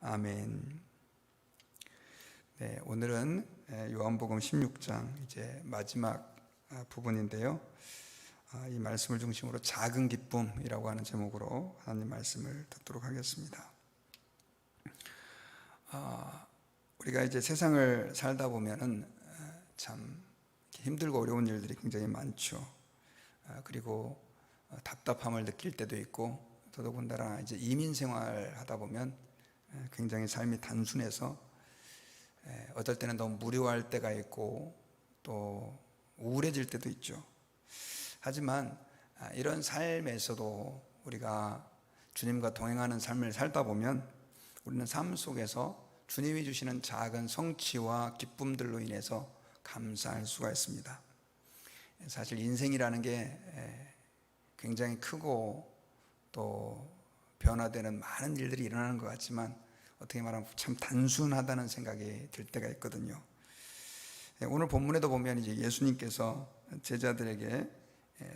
아멘. 네, 오늘은 요한복음 16장 이제 마지막 아, 부분인데요. 아, 이 말씀을 중심으로 작은 기쁨이라고 하는 제목으로 하나님 말씀을 듣도록 하겠습니다. 아, 우리가 이제 세상을 살다 보면은 참 힘들고 어려운 일들이 굉장히 많죠. 그리고 어, 답답함을 느낄 때도 있고 더더군다나 이제 이민 생활 하다 보면 굉장히 삶이 단순해서 어떨 때는 너무 무료할 때가 있고 또 우울해질 때도 있죠. 하지만 아, 이런 삶에서도 우리가 주님과 동행하는 삶을 살다 보면 우리는 삶 속에서 주님이 주시는 작은 성취와 기쁨들로 인해서 감사할 수가 있습니다. 사실 인생이라는 게 굉장히 크고 또 변화되는 많은 일들이 일어나는 것 같지만 어떻게 말하면 참 단순하다는 생각이 들 때가 있거든요. 오늘 본문에도 보면 이제 예수님께서 제자들에게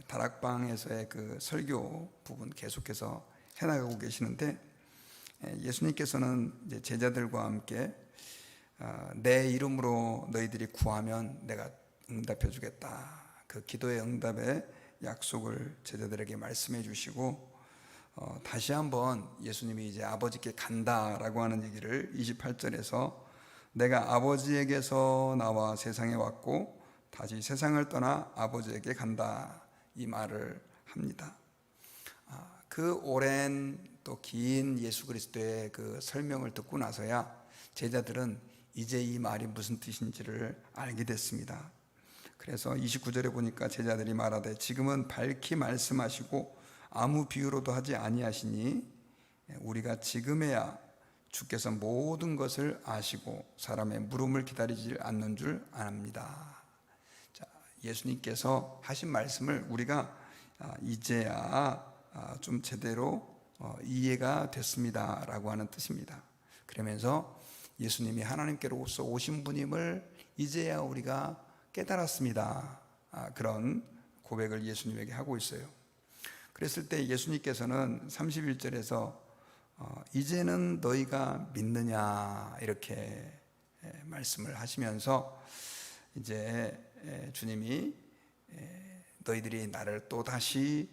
다락방에서의 그 설교 부분 계속해서 해나가고 계시는데 예수님께서는 이제 제자들과 함께 어, 내 이름으로 너희들이 구하면 내가 응답해 주겠다. 그 기도의 응답의 약속을 제자들에게 말씀해 주시고 어, 다시 한번 예수님이 이제 아버지께 간다라고 하는 얘기를 28절에서 내가 아버지에게서 나와 세상에 왔고 다시 세상을 떠나 아버지에게 간다 이 말을 합니다. 아, 그 오랜 또 긴 예수 그리스도의 그 설명을 듣고 나서야 제자들은 이제 이 말이 무슨 뜻인지를 알게 됐습니다. 그래서 29절에 보니까 제자들이 말하되 지금은 밝히 말씀하시고 아무 비유로도 하지 아니하시니 우리가 지금에야 주께서 모든 것을 아시고 사람의 물음을 기다리지 않는 줄 압니다. 자, 예수님께서 하신 말씀을 우리가 아, 이제야 아, 좀 제대로 어, 이해가 됐습니다라고 하는 뜻입니다. 그러면서 예수님이 하나님께로서 오신 분임을 이제야 우리가 깨달았습니다. 아, 그런 고백을 예수님에게 하고 있어요. 그랬을 때 예수님께서는 31절에서 어, 이제는 너희가 믿느냐 이렇게 말씀을 하시면서 이제 주님이 너희들이 나를 또 다시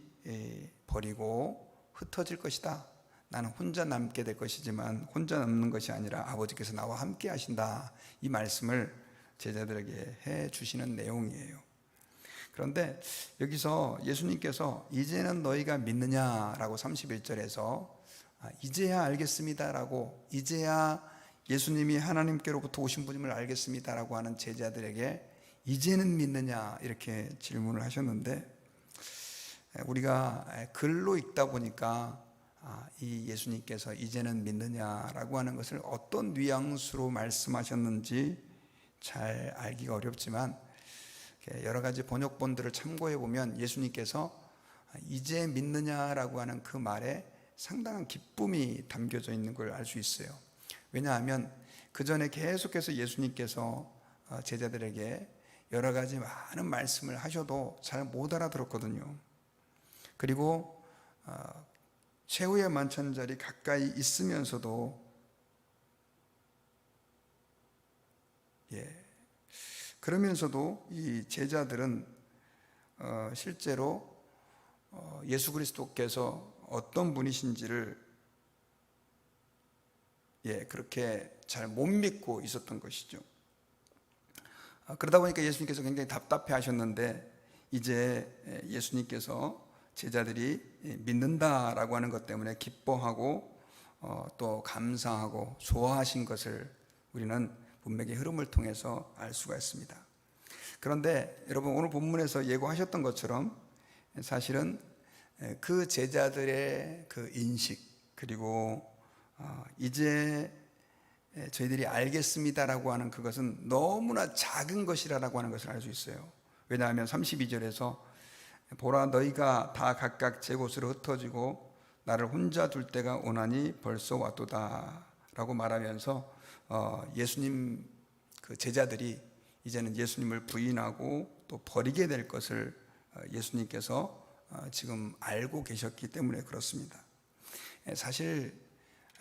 버리고 흩어질 것이다. 나는 혼자 남게 될 것이지만 혼자 남는 것이 아니라 아버지께서 나와 함께 하신다. 이 말씀을 제자들에게 해 주시는 내용이에요. 그런데 여기서 예수님께서 이제는 너희가 믿느냐라고 31절에서 아, 이제야 알겠습니다라고 이제야 예수님이 하나님께로부터 오신 분임을 알겠습니다라고 하는 제자들에게 이제는 믿느냐 이렇게 질문을 하셨는데 우리가 글로 읽다 보니까 아, 이 예수님께서 이제는 믿느냐라고 하는 것을 어떤 뉘앙스로 말씀하셨는지 잘 알기가 어렵지만 여러 가지 번역본들을 참고해 보면 예수님께서 이제 믿느냐라고 하는 그 말에 상당한 기쁨이 담겨져 있는 걸 알 수 있어요. 왜냐하면 그 전에 계속해서 예수님께서 어, 제자들에게 여러 가지 많은 말씀을 하셔도 잘 못 알아들었거든요. 그리고 어, 최후의 만찬 자리 가까이 있으면서도 예, 그러면서도 이 제자들은 어, 실제로 어, 예수 그리스도께서 어떤 분이신지를 예, 그렇게 잘 못 믿고 있었던 것이죠. 아, 그러다 보니까 예수님께서 굉장히 답답해 하셨는데 이제 예수님께서 제자들이 믿는다라고 하는 것 때문에 기뻐하고 어, 또 감사하고 좋아하신 것을 우리는 문맥의 흐름을 통해서 알 수가 있습니다. 그런데 여러분 오늘 본문에서 예고하셨던 것처럼 사실은 그 제자들의 그 인식 그리고 어, 이제 저희들이 알겠습니다라고 하는 그것은 너무나 작은 것이라고 하는 것을 알 수 있어요. 왜냐하면 32절에서 보라 너희가 다 각각 제 곳으로 흩어지고 나를 혼자 둘 때가 오나니 벌써 왔도다라고 말하면서 어, 예수님 그 제자들이 이제는 예수님을 부인하고 또 버리게 될 것을 어, 예수님께서 어, 지금 알고 계셨기 때문에 그렇습니다. 예, 사실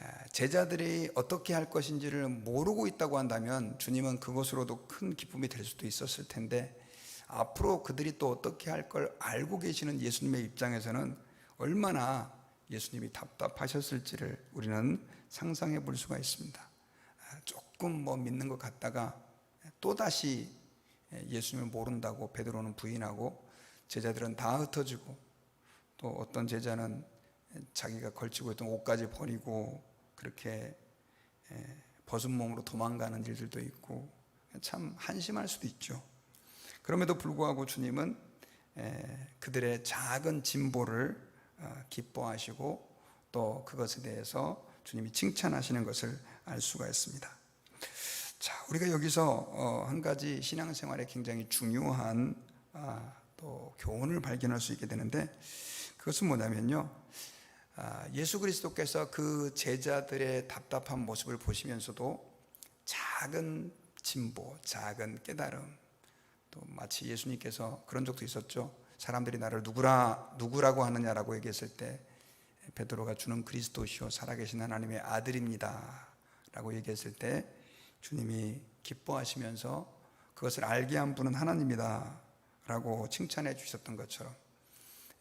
에, 제자들이 어떻게 할 것인지를 모르고 있다고 한다면 주님은 그것으로도 큰 기쁨이 될 수도 있었을 텐데 앞으로 그들이 또 어떻게 할 걸 알고 계시는 예수님의 입장에서는 얼마나 예수님이 답답하셨을지를 우리는 상상해 볼 수가 있습니다. 아, 조금 뭐 믿는 것 같다가 또 다시 예수님을 모른다고 베드로는 부인하고 제자들은 다 흩어지고 또 어떤 제자는 자기가 걸치고 있던 옷까지 버리고 그렇게 예, 벗은 몸으로 도망가는 일들도 있고 참 한심할 수도 있죠. 그럼에도 불구하고 주님은 에, 그들의 작은 진보를 어, 기뻐하시고 또 그것에 대해서 주님이 칭찬하시는 것을 알 수가 있습니다. 자, 우리가 여기서 어, 한 가지 신앙생활에 굉장히 중요한 아, 또 교훈을 발견할 수 있게 되는데 그것은 뭐냐면요. 아, 예수 그리스도께서 그 제자들의 답답한 모습을 보시면서도 작은 진보, 작은 깨달음, 또 마치 예수님께서 그런 적도 있었죠. 사람들이 나를 누구라 누구라고 하느냐라고 얘기했을 때 베드로가 주는 그리스도시요 살아계신 하나님의 아들입니다라고 얘기했을 때 주님이 기뻐하시면서 그것을 알게 한 분은 하나님이다라고 칭찬해 주셨던 것처럼.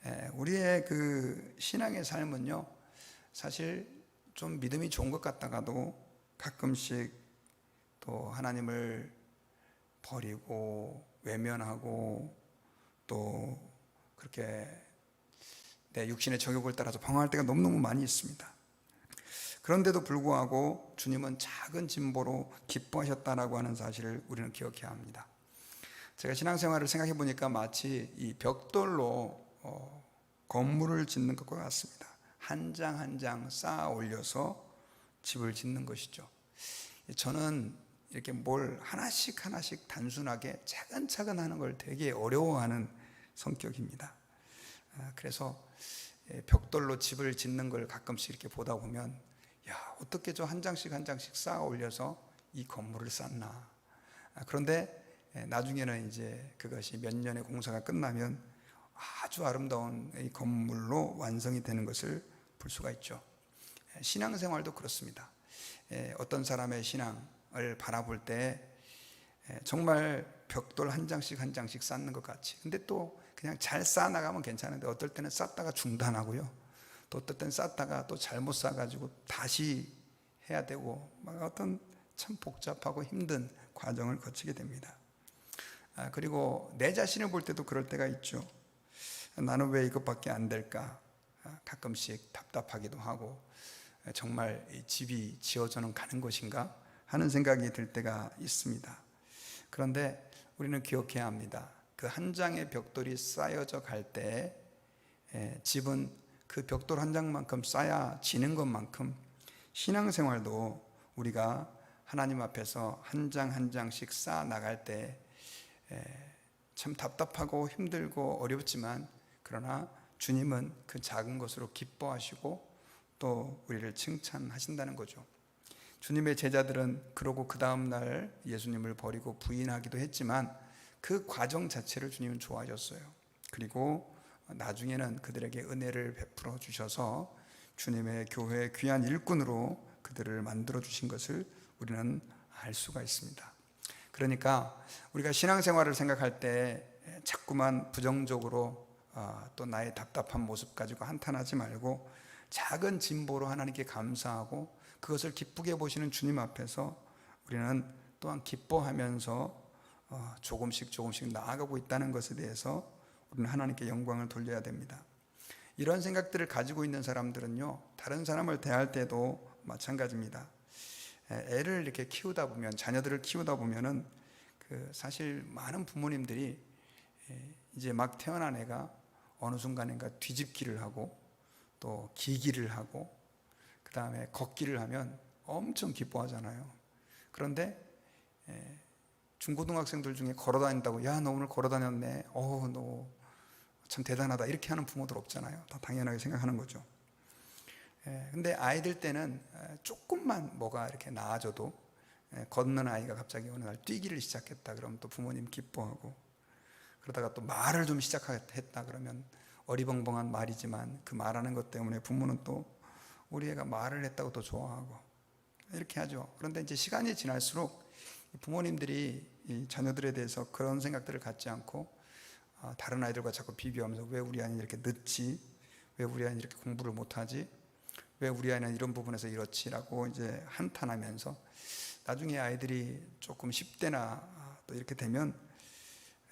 예, 우리의 그 신앙의 삶은요 사실 좀 믿음이 좋은 것 같다가도 가끔씩 또 하나님을 버리고 외면하고 또 그렇게 내 육신의 정욕을 따라서 방황할 때가 너무너무 많이 있습니다. 그런데도 불구하고 주님은 작은 진보로 기뻐하셨다라고 하는 사실을 우리는 기억해야 합니다. 제가 신앙생활을 생각해 보니까 마치 이 벽돌로 어, 건물을 짓는 것과 같습니다. 한 장 한 장 쌓아 올려서 집을 짓는 것이죠. 저는 이렇게 뭘 하나씩 하나씩 단순하게 차근차근 하는 걸 되게 어려워하는 성격입니다. 아, 그래서 예, 벽돌로 집을 짓는 걸 가끔씩 이렇게 보다 보면 야 어떻게 저 한 장씩 한 장씩 쌓아 올려서 이 건물을 쌓나 아, 그런데 예, 나중에는 이제 그것이 몇 년의 공사가 끝나면 아주 아름다운 이 건물로 완성이 되는 것을 볼 수가 있죠. 예, 신앙생활도 그렇습니다. 어떤 사람의 신앙을 바라볼 때 정말 벽돌 한 장씩 한 장씩 쌓는 것 같이. 근데 또 그냥 잘 쌓아 나가면 괜찮은데 어떨 때는 쌓다가 중단하고요. 또 어떨 때는 쌓다가 또 잘못 쌓아가지고 다시 해야 되고 막 어떤 참 복잡하고 힘든 과정을 거치게 됩니다. 아, 그리고 내 자신을 볼 때도 그럴 때가 있죠. 나는 왜 이것밖에 안 될까? 아, 가끔씩 답답하기도 하고 정말 이 집이 지어져는 가는 것인가 하는 생각이 들 때가 있습니다. 그런데 우리는 기억해야 합니다. 그 한 장의 벽돌이 쌓여져 갈 때 집은 그 벽돌 한 장만큼 쌓여지는 것만큼 신앙생활도 우리가 하나님 앞에서 한 장 한 장씩 쌓아 나갈 때 참 답답하고 힘들고 어렵지만 그러나 주님은 그 작은 것으로 기뻐하시고 또 우리를 칭찬하신다는 거죠. 주님의 제자들은 그러고 그 다음 날 예수님을 버리고 부인하기도 했지만 그 과정 자체를 주님은 좋아하셨어요. 그리고 나중에는 그들에게 은혜를 베풀어 주셔서 주님의 교회의 귀한 일꾼으로 그들을 만들어 주신 것을 우리는 알 수가 있습니다. 그러니까 우리가 신앙생활을 생각할 때 자꾸만 부정적으로 아, 또 나의 답답한 모습 가지고 한탄하지 말고 작은 진보로 하나님께 감사하고 그것을 기쁘게 보시는 주님 앞에서 우리는 또한 기뻐하면서 어, 조금씩 조금씩 나아가고 있다는 것에 대해서 우리는 하나님께 영광을 돌려야 됩니다. 이런 생각들을 가지고 있는 사람들은요, 다른 사람을 대할 때도 마찬가지입니다. 애를 이렇게 키우다 보면, 자녀들을 키우다 보면은 그 사실 많은 부모님들이 이제 막 태어난 애가 어느 순간인가 뒤집기를 하고 또 기기를 하고 그 다음에 걷기를 하면 엄청 기뻐하잖아요. 그런데 중고등학생들 중에 걸어 다닌다고 야 너 오늘 걸어 다녔네. 어우 너 참 대단하다. 이렇게 하는 부모들 없잖아요. 다 당연하게 생각하는 거죠. 근데 아이들 때는 조금만 뭐가 이렇게 나아져도 걷는 아이가 갑자기 어느 날 뛰기를 시작했다 그러면 또 부모님 기뻐하고 그러다가 또 말을 좀 시작했다 그러면 어리벙벙한 말이지만 그 말하는 것 때문에 부모는 또 우리 애가 말을 했다고 더 좋아하고 이렇게 하죠. 그런데 이제 시간이 지날수록 부모님들이 이 자녀들에 대해서 그런 생각들을 갖지 않고 아, 다른 아이들과 자꾸 비교하면서 왜 우리 아이는 이렇게 늦지? 왜 우리 아이는 이렇게 공부를 못하지? 왜 우리 아이는 이런 부분에서 이렇지라고 이제 한탄하면서 나중에 아이들이 조금 10대나 또 이렇게 되면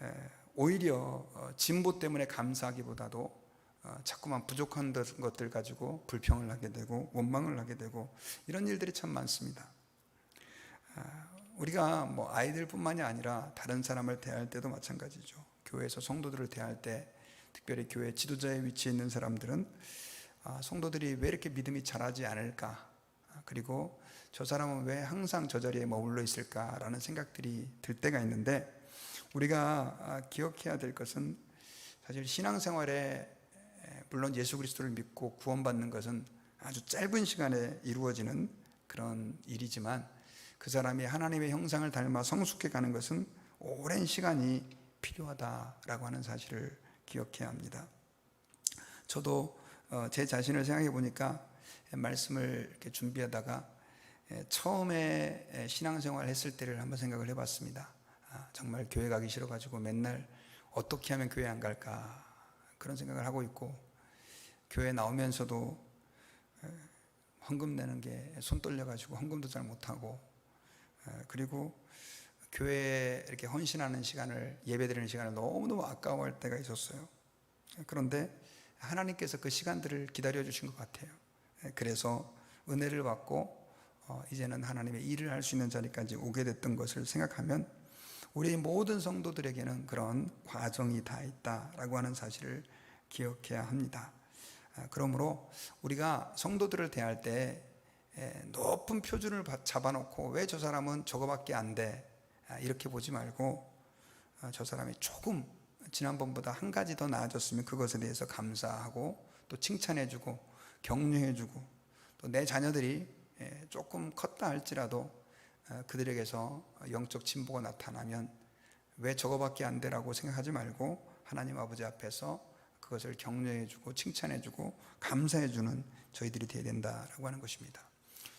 에, 오히려 어, 진보 때문에 감사하기보다도 어, 자꾸만 부족한 것- 것들 가지고 불평을 하게 되고 원망을 하게 되고 이런 일들이 참 많습니다. 아, 우리가 뭐 아이들뿐만이 아니라 다른 사람을 대할 때도 마찬가지죠. 교회에서 성도들을 대할 때 특별히 교회 지도자의 위치에 있는 사람들은 아, 성도들이 왜 이렇게 믿음이 자라지 않을까? 아, 그리고 저 사람은 왜 항상 저 자리에 머물러 있을까라는 생각들이 들 때가 있는데 우리가 아, 기억해야 될 것은 사실 신앙생활에 에, 물론 예수 그리스도를 믿고 구원받는 것은 아주 짧은 시간에 이루어지는 그런 일이지만 그 사람이 하나님의 형상을 닮아 성숙해 가는 것은 오랜 시간이 필요하다라고 하는 사실을 기억해야 합니다. 저도 어, 제 자신을 생각해 보니까 말씀을 이렇게 준비하다가 에, 처음에 에, 신앙생활 했을 때를 한번 생각을 해봤습니다. 아, 정말 교회 가기 싫어가지고 맨날 어떻게 하면 교회 안 갈까 그런 생각을 하고 있고 교회 나오면서도 에, 헌금 내는 게 손 떨려가지고 헌금도 잘 못하고 에, 그리고 교회에 이렇게 헌신하는 시간을 예배드리는 시간을 너무너무 아까워할 때가 있었어요. 그런데 하나님께서 그 시간들을 기다려 주신 것 같아요. 예, 그래서 은혜를 받고 어, 이제는 하나님의 일을 할 수 있는 자리까지 오게 됐던 것을 생각하면 우리 모든 성도들에게는 그런 과정이 다 있다라고 하는 사실을 기억해야 합니다. 아, 그러므로 우리가 성도들을 대할 때 에, 높은 표준을 바- 잡아놓고 왜 저 사람은 저거밖에 안 돼? 아, 이렇게 보지 말고 아, 저 사람이 조금 지난번보다 한 가지 더 나아졌으면 그것에 대해서 감사하고 또 칭찬해주고 격려해주고 또 내 자녀들이 예, 조금 컸다 할지라도 어, 그들에게서 영적 진보가 나타나면 왜 저거밖에 안 돼라고 생각하지 말고 하나님 아버지 앞에서 그것을 격려해주고 칭찬해주고 감사해주는 저희들이 되어야 된다라고 하는 것입니다.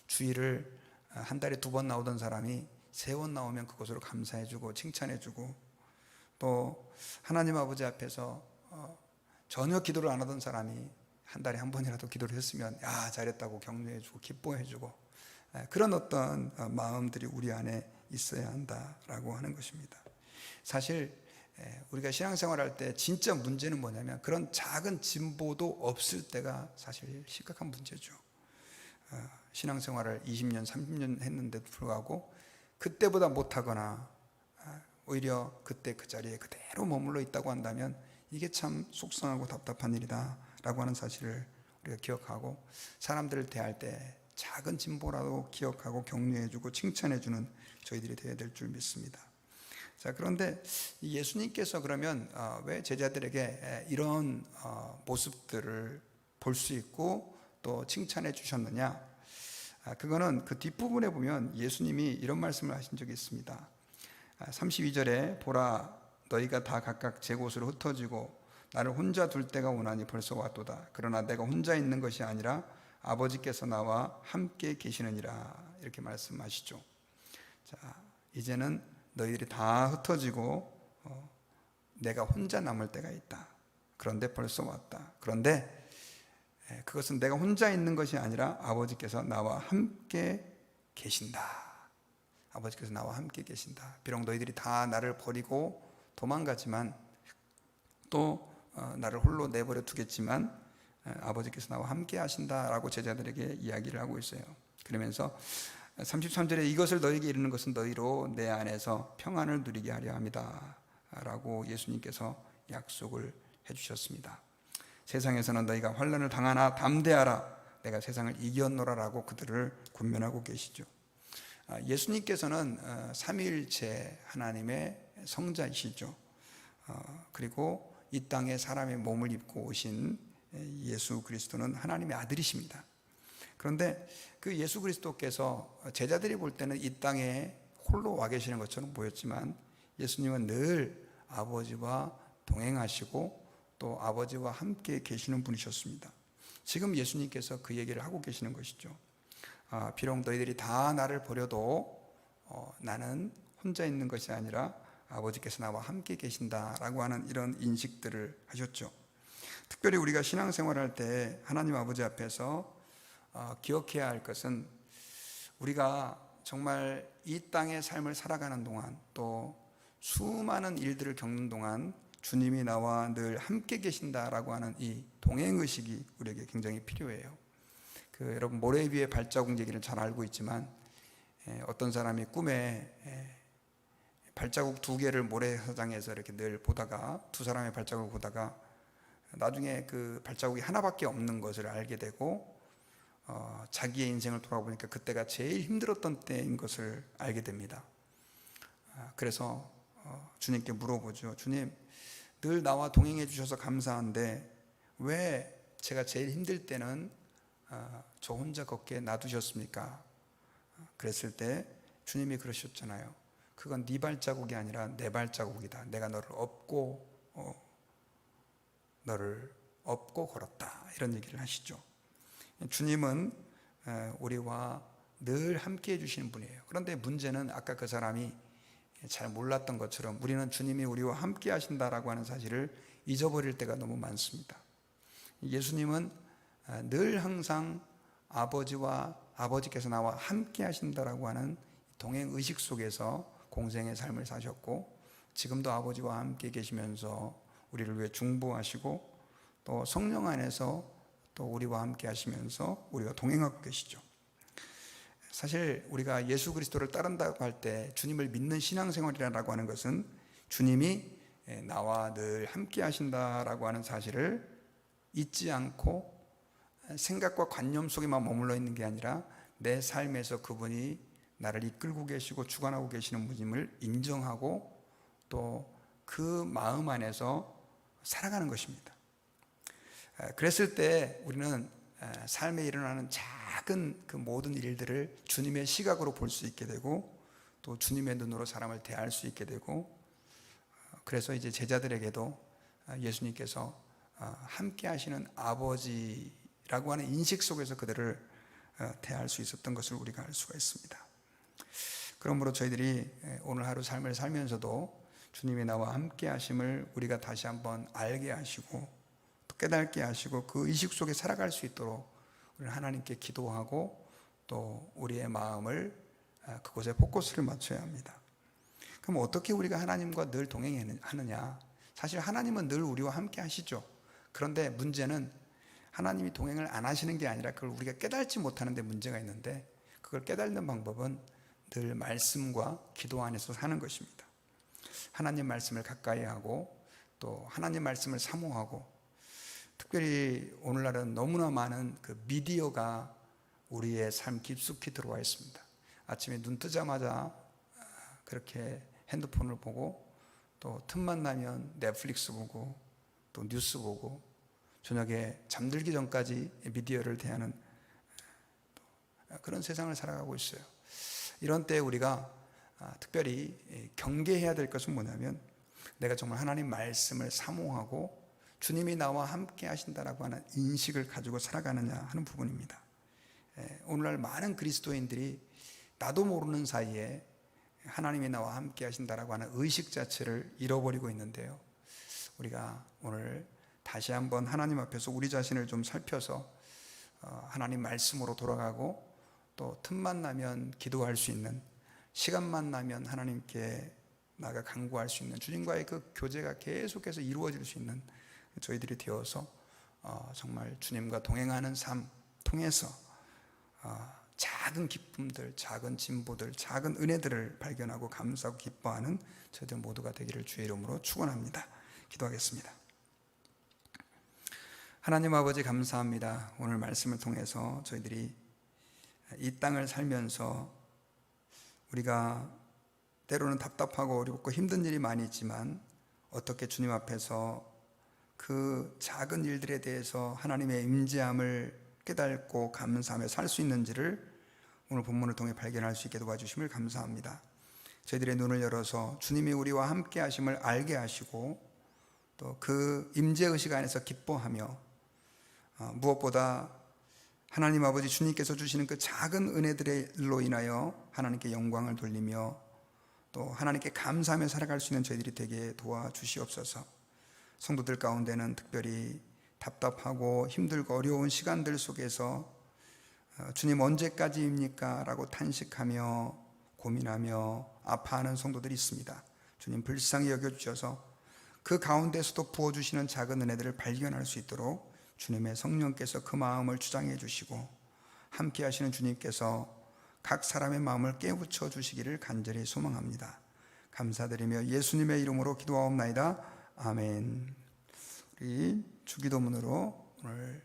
주일을 어, 한 달에 두 번 나오던 사람이 세 번 나오면 그것으로 감사해주고 칭찬해주고 또 하나님 아버지 앞에서 어, 전혀 기도를 안 하던 사람이 한 달에 한 번이라도 기도를 했으면 야 잘했다고 격려해주고 기뻐해주고 에, 그런 어떤 어, 마음들이 우리 안에 있어야 한다라고 하는 것입니다. 사실 에, 우리가 신앙생활할 때 진짜 문제는 뭐냐면 그런 작은 진보도 없을 때가 사실 심각한 문제죠. 어, 신앙생활을 20년, 30년 했는데도 불구하고 그때보다 못하거나 아, 오히려 그때 그 자리에 그대로 머물러 있다고 한다면 이게 참 속상하고 답답한 일이다라고 하는 사실을 우리가 기억하고 사람들을 대할 때 작은 진보라도 기억하고 격려해주고 칭찬해주는 저희들이 되어야 될 줄 믿습니다. 자 그런데 이 예수님께서 그러면 어, 왜 제자들에게 에, 이런 어, 모습들을 볼 수 있고 또 칭찬해 주셨느냐? 아, 그거는 그 뒷부분에 보면 예수님이 이런 말씀을 하신 적이 있습니다. 32절에 보라 너희가 다 각각 제 곳으로 흩어지고 나를 혼자 둘 때가 오나니 벌써 왔도다. 그러나 내가 혼자 있는 것이 아니라 아버지께서 나와 함께 계시느니라 이렇게 말씀하시죠. 자 이제는 너희들이 다 흩어지고 어, 내가 혼자 남을 때가 있다. 그런데 벌써 왔다. 그런데 예, 그것은 내가 혼자 있는 것이 아니라 아버지께서 나와 함께 계신다. 아버지께서 나와 함께 계신다. 비록 너희들이 다 나를 버리고 도망가지만 또 어, 나를 홀로 내버려 두겠지만 에, 아버지께서 나와 함께 하신다라고 제자들에게 이야기를 하고 있어요. 그러면서 33절에 이것을 너에게 이르는 것은 너희로 내 안에서 평안을 누리게 하려 합니다. 라고 예수님께서 약속을 해 주셨습니다. 세상에서는 너희가 환란을 당하나 담대하라. 내가 세상을 이겼노라라고 그들을 권면하고 계시죠. 아, 예수님께서는 어, 삼위일체 하나님의 성자이시죠. 어, 그리고 이 땅에 사람의 몸을 입고 오신 예수 그리스도는 하나님의 아들이십니다. 그런데 그 예수 그리스도께서 제자들이 볼 때는 이 땅에 홀로 와 계시는 것처럼 보였지만 예수님은 늘 아버지와 동행하시고 또 아버지와 함께 계시는 분이셨습니다. 지금 예수님께서 그 얘기를 하고 계시는 것이죠. 아, 비록 너희들이 다 나를 버려도 어, 나는 혼자 있는 것이 아니라 아버지께서 나와 함께 계신다라고 하는 이런 인식들을 하셨죠. 특별히 우리가 신앙생활할 때 하나님 아버지 앞에서 어, 기억해야 할 것은 우리가 정말 이 땅의 삶을 살아가는 동안 또 수많은 일들을 겪는 동안 주님이 나와 늘 함께 계신다라고 하는 이 동행 의식이 우리에게 굉장히 필요해요. 그 여러분 모래 위에 발자국 얘기를 잘 알고 있지만 에, 어떤 사람이 꿈에 에, 발자국 두 개를 모래사장에서 이렇게 늘 보다가 두 사람의 발자국을 보다가 나중에 그 발자국이 하나밖에 없는 것을 알게 되고 어, 자기의 인생을 돌아보니까 그때가 제일 힘들었던 때인 것을 알게 됩니다. 아, 그래서 어, 주님께 물어보죠. 주님, 늘 나와 동행해 주셔서 감사한데 왜 제가 제일 힘들 때는 아, 저 혼자 걷게 놔두셨습니까? 그랬을 때 주님이 그러셨잖아요. 그건 네 발자국이 아니라 내 발자국이다. 내가 너를 업고 어, 너를 업고 걸었다. 이런 얘기를 하시죠. 주님은 에, 우리와 늘 함께 해주시는 분이에요. 그런데 문제는 아까 그 사람이 잘 몰랐던 것처럼 우리는 주님이 우리와 함께 하신다라고 하는 사실을 잊어버릴 때가 너무 많습니다. 예수님은 에, 늘 항상 아버지와 아버지께서 나와 함께 하신다라고 하는 동행 의식 속에서 공생의 삶을 사셨고 지금도 아버지와 함께 계시면서 우리를 위해 중보하시고 또 성령 안에서 또 우리와 함께 하시면서 우리가 동행하고 계시죠. 사실 우리가 예수 그리스도를 따른다고 할 때 주님을 믿는 신앙생활이라고 하는 것은 주님이 나와 늘 함께 하신다라고 하는 사실을 잊지 않고 생각과 관념 속에만 머물러 있는 게 아니라 내 삶에서 그분이 나를 이끌고 계시고 주관하고 계시는 분임을 인정하고 또 그 마음 안에서 살아가는 것입니다. 그랬을 때 우리는 삶에 일어나는 작은 그 모든 일들을 주님의 시각으로 볼 수 있게 되고 또 주님의 눈으로 사람을 대할 수 있게 되고 그래서 이제 제자들에게도 예수님께서 함께 하시는 아버지라고 하는 인식 속에서 그들을 대할 수 있었던 것을 우리가 알 수가 있습니다. 그러므로 저희들이 오늘 하루 삶을 살면서도 주님이 나와 함께 하심을 우리가 다시 한번 알게 하시고 또 깨닫게 하시고 그 의식 속에 살아갈 수 있도록 우리 하나님께 기도하고 또 우리의 마음을 아, 그곳에 포커스를 맞춰야 합니다. 그럼 어떻게 우리가 하나님과 늘 동행하느냐? 사실 하나님은 늘 우리와 함께 하시죠. 그런데 문제는 하나님이 동행을 안 하시는 게 아니라 그걸 우리가 깨달지 못하는 데 문제가 있는데 그걸 깨닫는 방법은 늘 말씀과 기도 안에서 사는 것입니다. 하나님 말씀을 가까이 하고 또 하나님 말씀을 사모하고 특별히 오늘날은 너무나 많은 그 미디어가 우리의 삶 깊숙이 들어와 있습니다. 아침에 눈 뜨자마자 그렇게 핸드폰을 보고 또 틈만 나면 넷플릭스 보고 또 뉴스 보고 저녁에 잠들기 전까지 미디어를 대하는 그런 세상을 살아가고 있어요. 이런 때 우리가 아, 특별히 경계해야 될 것은 뭐냐면 내가 정말 하나님 말씀을 사모하고 주님이 나와 함께 하신다라고 하는 인식을 가지고 살아가느냐 하는 부분입니다. 오늘날 많은 그리스도인들이 나도 모르는 사이에 하나님이 나와 함께 하신다라고 하는 의식 자체를 잃어버리고 있는데요. 우리가 오늘 다시 한번 하나님 앞에서 우리 자신을 좀 살펴서 어, 하나님 말씀으로 돌아가고 또 틈만 나면 기도할 수 있는 시간만 나면 하나님께 나가 간구할 수 있는 주님과의 그 교제가 계속해서 이루어질 수 있는 저희들이 되어서 어, 정말 주님과 동행하는 삶 통해서 어, 작은 기쁨들, 작은 진보들, 작은 은혜들을 발견하고 감사하고 기뻐하는 저희들 모두가 되기를 주의 이름으로 축원합니다. 기도하겠습니다. 하나님 아버지 감사합니다. 오늘 말씀을 통해서 저희들이 이 땅을 살면서 우리가 때로는 답답하고 어렵고 힘든 일이 많이 있지만 어떻게 주님 앞에서 그 작은 일들에 대해서 하나님의 임재함을 깨닫고 감사하며 살 수 있는지를 오늘 본문을 통해 발견할 수 있게 도와주심을 감사합니다. 저희들의 눈을 열어서 주님이 우리와 함께 하심을 알게 하시고 또 그 임재 의식 안에서 기뻐하며 어, 무엇보다 하나님 아버지 주님께서 주시는 그 작은 은혜들로 인하여 하나님께 영광을 돌리며 또 하나님께 감사하며 살아갈 수 있는 저희들이 되게 도와주시옵소서. 성도들 가운데는 특별히 답답하고 힘들고 어려운 시간들 속에서 어, 주님 언제까지입니까? 라고 탄식하며 고민하며 아파하는 성도들이 있습니다. 주님 불쌍히 여겨주셔서 그 가운데서도 부어주시는 작은 은혜들을 발견할 수 있도록 주님의 성령께서 그 마음을 주장해 주시고 함께 하시는 주님께서 각 사람의 마음을 깨우쳐 주시기를 간절히 소망합니다. 감사드리며 예수님의 이름으로 기도하옵나이다. 아멘. 우리 주기도문으로 오늘